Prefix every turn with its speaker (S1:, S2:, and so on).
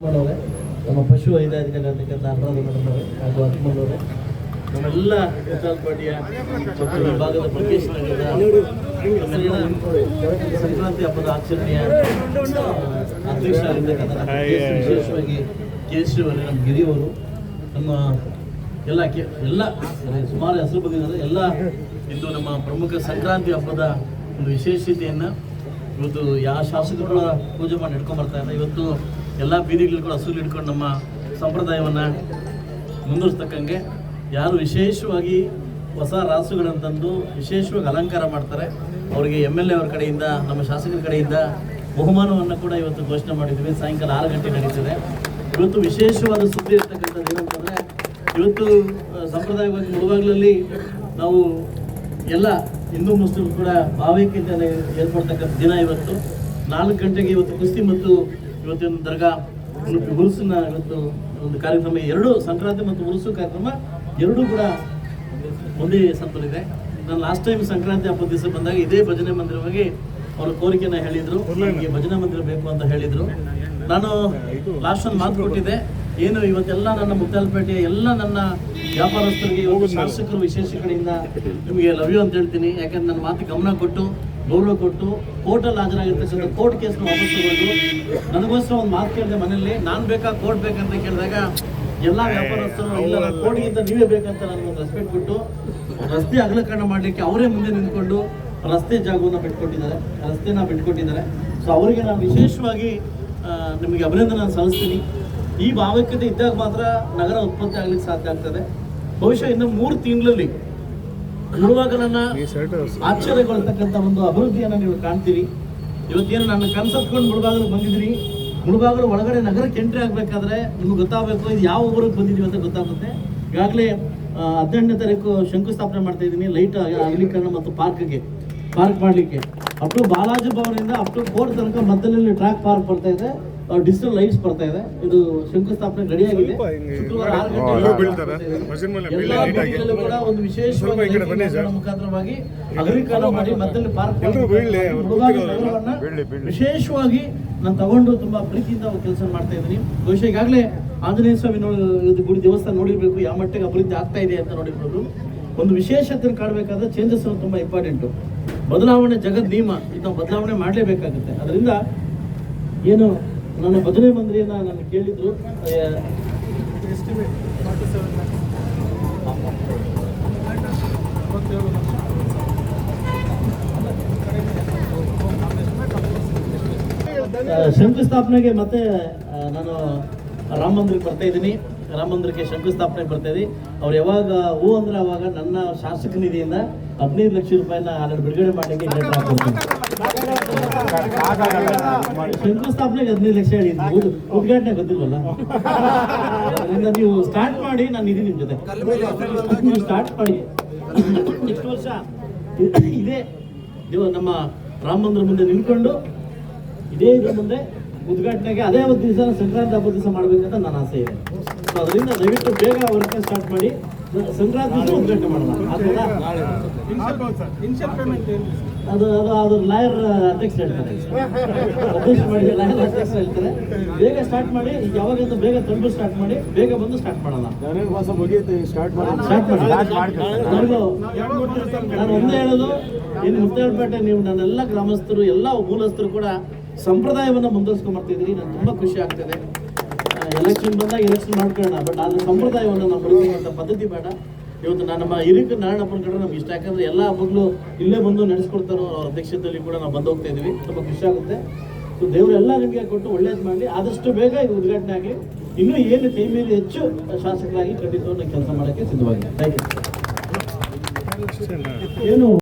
S1: ನಮ್ಮ ಪಶು ವೈದ್ಯಾಧಿಕಾರಿರ್ತಕ್ಕಂಥ ಅನುರಾಧ ಮೇಡಮ್ ಅವರೇ ಹಾಗೂ ಹನುಮಣ್ಣವರೇ ನಮ್ಮೆಲ್ಲ ಪಾರ್ಟಿಯ ವಿಭಾಗದ ಪ್ರದೇಶ ಸಂಕ್ರಾಂತಿ ಹಬ್ಬದ ಆಚರಣೆಯ ಅಧ್ಯಕ್ಷ ಆಗಿರ್ತಕ್ಕಂಥ ವಿಶೇಷವಾಗಿ ಕೇಶವರೇ ನಮ್ಮ ಗಿರಿಯವರು ನಮ್ಮ ಎಲ್ಲ ಕೆ ಎಲ್ಲ ಸುಮಾರು ಹೆಸರು ಬಂದಿದ್ದಾರೆ ಎಲ್ಲ ಇಂದು ನಮ್ಮ ಪ್ರಮುಖ ಸಂಕ್ರಾಂತಿ ಹಬ್ಬದ ಒಂದು ವಿಶೇಷತೆಯನ್ನು ಇವತ್ತು ಯಾವ ಶಾಸಕರು ಪೂಜೆ ಮಾಡಿ ಇಟ್ಕೊಂಡ್ಬರ್ತಾ ಇಲ್ಲ ಇವತ್ತು ಎಲ್ಲ ಬೀದಿಗಳು ಕೂಡ ಹಸುಲು ಇಟ್ಕೊಂಡು ನಮ್ಮ ಸಂಪ್ರದಾಯವನ್ನು ಮುಂದುವರಿಸ್ತಕ್ಕಂಗೆ ಯಾರು ವಿಶೇಷವಾಗಿ ಹೊಸ ರಾಸುಗಳಂತಂದು ವಿಶೇಷವಾಗಿ ಅಲಂಕಾರ ಮಾಡ್ತಾರೆ. ಅವರಿಗೆ ಎಂ ಎಲ್ ಎ ಅವ್ರ ಕಡೆಯಿಂದ, ನಮ್ಮ ಶಾಸಕರ ಕಡೆಯಿಂದ ಬಹುಮಾನವನ್ನು ಕೂಡ ಇವತ್ತು ಘೋಷಣೆ ಮಾಡಿದ್ದೀವಿ. ಸಾಯಂಕಾಲ ಆರು ಗಂಟೆ ನಡೀತದೆ. ಇವತ್ತು ವಿಶೇಷವಾದ ಸುದ್ದಿ ಇರ್ತಕ್ಕಂಥದ್ದು ಏನಂತಂದರೆ ಇವತ್ತು ಸಂಪ್ರದಾಯವಾಗಿ ಮುಳುವಾಗ್ಲಲ್ಲಿ ನಾವು ಎಲ್ಲ ಹಿಂದೂ ಮುಸ್ಲಿಮ್ ಕೂಡ ಭಾವೈಕ್ಯತೆಯನ್ನು ಏರ್ಪಡ್ತಕ್ಕಂಥ ದಿನ ಇವತ್ತು. ನಾಲ್ಕು ಗಂಟೆಗೆ ಇವತ್ತು ಕುಸ್ತಿ ಮತ್ತು ಇವತ್ತಿನ ದರ್ಗಾ ಉರುಸಿನ ಇವತ್ತು ಒಂದು ಕಾರ್ಯಕ್ರಮ ಎರಡು ಸಂಕ್ರಾಂತಿ ಮತ್ತು ಉರುಸು ಕಾರ್ಯಕ್ರಮ ಎರಡೂ ಕೂಡ ಒಂದೇ ಸಂತಲಿದೆ ನಾನು ಲಾಸ್ಟ್ ಟೈಮ್ ಸಂಕ್ರಾಂತಿ ಹಬ್ಬದ ದಿವಸ ಬಂದಾಗ ಇದೇ ಭಜನೆ ಮಂದಿರವಾಗಿ ಅವರು ಕೋರಿಕೆನ ಹೇಳಿದ್ರು. ನನಗೆ ಭಜನೆ ಮಂದಿರ ಬೇಕು ಅಂತ ಹೇಳಿದರು. ನಾನು ಲಾಸ್ಟ್ ಒಂದು ಮಾತು ಕೊಟ್ಟಿದ್ದೆ. ಏನು ಇವತ್ತೆಲ್ಲ ನನ್ನ ಮುತ್ತಾಲ್ಪೇಟೆಯ ಎಲ್ಲ ನನ್ನ ವ್ಯಾಪಾರಸ್ಥರಿಗೆ ಶಾಸಕರು ವಿಶೇಷ ಕಡೆಯಿಂದ ನಿಮಗೆ ಲವ್ಯು ಅಂತ ಹೇಳ್ತೀನಿ. ಯಾಕಂದ್ರೆ ನನ್ನ ಮಾತು ಗಮನ ಕೊಟ್ಟು ಗೌರವ ಕೊಟ್ಟು ಕೋರ್ಟಲ್ಲಿ ಹಾಜರಾಗಿರ್ತಕ್ಕಂಥ ಕೋರ್ಟ್ ಕೇಸ್ನ ವಾಪಸ್ ತಗೊಂಡು ನನಗೋಸ್ಕರ ಒಂದು ಮಾತು ಕೇಳಿದೆ ಮನೆಯಲ್ಲಿ ನಾನು ಬೇಕಾ ಕೋರ್ಟ್ ಬೇಕಂತ ಕೇಳಿದಾಗ ಎಲ್ಲ ವ್ಯಾಪಾರಸ್ಥರು ಇಲ್ಲ ಕೋರ್ಟ್ಗಿಂತ ನೀವೇ ಬೇಕಂತ ನಾನು ರೆಸ್ಪೆಕ್ಟ್ ಕೊಟ್ಟು ರಸ್ತೆ ಅಗಲಕರಣ ಮಾಡಲಿಕ್ಕೆ ಅವರೇ ಮುಂದೆ ನಿಂತ್ಕೊಂಡು ರಸ್ತೆ ಜಾಗವನ್ನು ಬಿಟ್ಕೊಟ್ಟಿದ್ದಾರೆ ರಸ್ತೆನ ಬಿಟ್ಕೊಟ್ಟಿದ್ದಾರೆ. ಸೊ ಅವರಿಗೆ ನಾನು ವಿಶೇಷವಾಗಿ ನಿಮಗೆ ಅಭಿನಂದನೆ ಸಲ್ಲಿಸ್ತೀನಿ. ಈ ಭಾವೈಕ್ಯತೆ ಇದ್ದಾಗ ಮಾತ್ರ ನಗರ ಉತ್ಪತ್ತಿ ಆಗಲಿಕ್ಕೆ ಸಾಧ್ಯ ಆಗ್ತದೆ. ಬಹುಶಃ ಇನ್ನು ಮೂರು ತಿಂಗಳಲ್ಲಿ ಮುಳುವಾಗಲನ್ನ ಆಶ್ಚರ್ಯಗೊಳ್ತಕ್ಕಂಥ ಒಂದು ಅಭಿವೃದ್ಧಿಯನ್ನು ನೀವು ಕಾಣ್ತೀರಿ. ಇವತ್ತೇನು ನನ್ನ ಕನ್ಸತ್ಕೊಂಡು ಮುಳುಬಾಗಲು ಬಂದಿದ್ರಿ ಮುಳುಬಾಗಲು ಒಳಗಡೆ ನಗರಕ್ಕೆ ಎಂಟ್ರಿ ಆಗಬೇಕಾದ್ರೆ ನಿಮ್ಗೆ ಗೊತ್ತಾಗಬೇಕು ಇದು ಯಾವ ಊರಿಗೆ ಬಂದಿದ್ದೀವಿ ಅಂತ ಗೊತ್ತಾಗುತ್ತೆ. ಈಗಾಗಲೇ ಹದಿನೆಂಟನೇ ತಾರೀಕು ಶಂಕುಸ್ಥಾಪನೆ ಮಾಡ್ತಾ ಇದ್ದೀನಿ. ಲೈಟ್ ಅಗಲೀಕರಣ ಮತ್ತು ಪಾರ್ಕ್ಗೆ ಪಾರ್ಕ್ ಮಾಡಲಿಕ್ಕೆ. ಅಪ್ ಟು ಬಾಲಾಜಿ ಭವನದಿಂದ ಅಪ್ ಟು ಫೋರ್ ತನಕ ಮಧ್ಯದಲ್ಲಿ ಟ್ರ್ಯಾಕ್ ಪಾರ್ಕ್ ಬರ್ತಾ ಇದೆ. ಡಿಜಿಟಲ್ ಲೈಟ್ಸ್ ಬರ್ತಾ ಇದೆ. ಇದು ಶಂಕುಸ್ಥಾಪನೆ ರೆಡಿಯಾಗಿದೆ. ಕೂಡ ಒಂದು ವಿಶೇಷವಾಗಿ ಮುಖಾಂತರವಾಗಿ ಅಗಲೀಕರಣ ಮಾಡಿ ಮಧ್ಯದಲ್ಲಿ ಪಾರ್ಕ್. ವಿಶೇಷವಾಗಿ ನಾನು ತಗೊಂಡು ತುಂಬಾ ಪ್ರೀತಿಯಿಂದ ಕೆಲಸ ಮಾಡ್ತಾ ಇದ್ದೀನಿ. ಬಹುಶಃ ಈಗಾಗಲೇ ಆಂಜನೇಯ ಸ್ವಾಮಿ ಗುಡಿ ದೇವಸ್ಥಾನ ನೋಡಿರ್ಬೇಕು ಯಾವ ಮಟ್ಟಿಗೆ ಅಭಿವೃದ್ಧಿ ಆಗ್ತಾ ಇದೆ ಅಂತ ನೋಡಿರ್ಬೋದು. ಒಂದು ವಿಶೇಷತೆ ಕಾಣಬೇಕಾದ್ರೆ ಚೇಂಜಸ್ ತುಂಬಾ ಇಂಪಾರ್ಟೆಂಟು ಬದಲಾವಣೆ ಜಗದ್ ನಿಯಮ ಇದು ನಾವು ಬದಲಾವಣೆ ಮಾಡಲೇಬೇಕಾಗುತ್ತೆ. ಅದರಿಂದ ಏನು ನನ್ನ ಬದನೆ ಮಂದಿರಿಯನ್ನ ನಾನು ಕೇಳಿದ್ರು ಶಂಕುಸ್ಥಾಪನೆಗೆ ಮತ್ತೆ ನಾನು ರಾಮ ಮಂದಿರಕ್ಕೆ ಬರ್ತಾ ಇದ್ದೀನಿ. ರಾಮ ಮಂದಿರಕ್ಕೆ ಶಂಕುಸ್ಥಾಪನೆಗೆ ಬರ್ತಾ ಇದ್ದೀನಿ. ಅವ್ರು ಯಾವಾಗ, ಹೂ ಅಂದ್ರೆ ಅವಾಗ ನನ್ನ ಶಾಸಕ ನಿಧಿಯಿಂದ ಹದಿನೈದು ಲಕ್ಷ ರೂಪಾಯಿನ ನಾನು ಬಿಡುಗಡೆ ಮಾಡಲಿಕ್ಕೆ ಲೆಟರ್ ಹಾಕೊಡ್ತೀನಿ ಶಂಕುಸ್ಥಾಪನೆಗೆ ಹದಿನೈದು ಲಕ್ಷ ಹೇಳಿದ್ವಿ ಉದ್ಘಾಟನೆ ಗೊತ್ತಿಲ್ವಲ್ಲ? ಅದರಿಂದ ನೀವು ಸ್ಟಾರ್ಟ್ ಮಾಡಿ ನಾನು ಇದೀನಿ ನಿಮ್ಮ ಜೊತೆ. ನೀವು ಸ್ಟಾರ್ಟ್ ಮಾಡಿ. ನೆಕ್ಸ್ಟ್ ವರ್ಷ ಇದೇ ನೀವು ನಮ್ಮ ರಾಮ ಮಂದಿರ ಮುಂದೆ ನಿಂತ್ಕೊಂಡು ಇದೇ ಇದ್ರ ಮುಂದೆ ಉದ್ಘಾಟನೆಗೆ ಅದೇ ಒಂದು ದಿವಸ ಸಂಕ್ರಾಂತಿ ಹಬ್ಬದ ದಿವಸ ಮಾಡಬೇಕಂತ ನನ್ನ ಆಸೆ ಇದೆ. ಸೊ ಅದರಿಂದ ದಯವಿಟ್ಟು ಬೇಗ ವರ್ಕ್ ಸ್ಟಾರ್ಟ್ ಮಾಡಿ. ಸಂಕ್ರಾಂತಿ ಉದ್ಘಾಟನೆ ಮಾಡೋಣ? ಅದು ಅದು ಅದು ಲಾಯರ್ ಅಧ್ಯಕ್ಷ ಹೇಳ್ತಾರೆ. ಅಧ್ಯಕ್ಷ ಮಾಡಿ ಲಾಯರ್ ಅಧ್ಯಕ್ಷ ಹೇಳ್ತಾರೆ. ಬೇಗ ಸ್ಟಾರ್ಟ್ ಮಾಡಿ ಈಗ ಯಾವಾಗಂತ ಬೇಗ ತಂದು ಸ್ಟಾರ್ಟ್ ಮಾಡಿ ಬೇಗ ಬಂದು ಸ್ಟಾರ್ಟ್ ಮಾಡೋಣ. ಸ್ಟಾರ್ಟ್ ಮಾಡಿ. ನನಗೂ ನಾನು ಒಂದೇ ಹೇಳೋದು ಇನ್ನು ಮುತ್ತೇಳ್ಪೇಟೆ ನೀವು ನನ್ನೆಲ್ಲ ಗ್ರಾಮಸ್ಥರು ಎಲ್ಲ ಮೂಲಸ್ಥರು ಕೂಡ ಸಂಪ್ರದಾಯವನ್ನು ಮುಂದುವರ್ಸ್ಕೊಂಡ್ ನಾನು ತುಂಬ ಖುಷಿ ಆಗ್ತದೆ. ಎಲೆಕ್ಷನ್ ಬಂದಾಗ ಎಲೆಕ್ಷನ್ ಮಾಡ್ಕೊಳ್ಳೋಣ ಬಟ್ ಅದ್ರ ಸಂಪ್ರದಾಯವನ್ನು ನಾವು ಬೆಳೆಸುವಂಥ ಪದ್ಧತಿ ಬೇಡ. ಇವತ್ತು ನಾನು ನಮ್ಮ ಹಿರಿಕ ನಾರಾಯಣಪ್ಪನ ಕಡೆ ನಮ್ಗೆ ಇಷ್ಟ ಯಾಕಂದ್ರೆ ಎಲ್ಲ ಹಬ್ಬಗಳು ಇಲ್ಲೇ ಬಂದು ನಡೆಸ್ಕೊಡ್ತಾರೋ ಅವ್ರ ಅಧ್ಯಕ್ಷತೆಯಲ್ಲಿ ಕೂಡ ನಾವು ಬಂದು ಹೋಗ್ತಾ ಇದೀವಿ. ತುಂಬ ಖುಷಿ ಆಗುತ್ತೆ. ಸೊ ದೇವರೆಲ್ಲ ನಿಮಗೆ ಕೊಟ್ಟು ಒಳ್ಳೇದು ಮಾಡಿ ಆದಷ್ಟು ಬೇಗ ಇದು ಉದ್ಘಾಟನೆ ಆಗಿ ಇನ್ನೂ ಏನು ಟೈಮ್ ಮೇಲೆ ಹೆಚ್ಚು ಶಾಸಕರಾಗಿ ಖಂಡಿತವಾಗಿ ಕೆಲಸ ಮಾಡೋಕ್ಕೆ ಸಿದ್ಧವಾಗಿದೆ ಥ್ಯಾಂಕ್ ಯು ಏನು?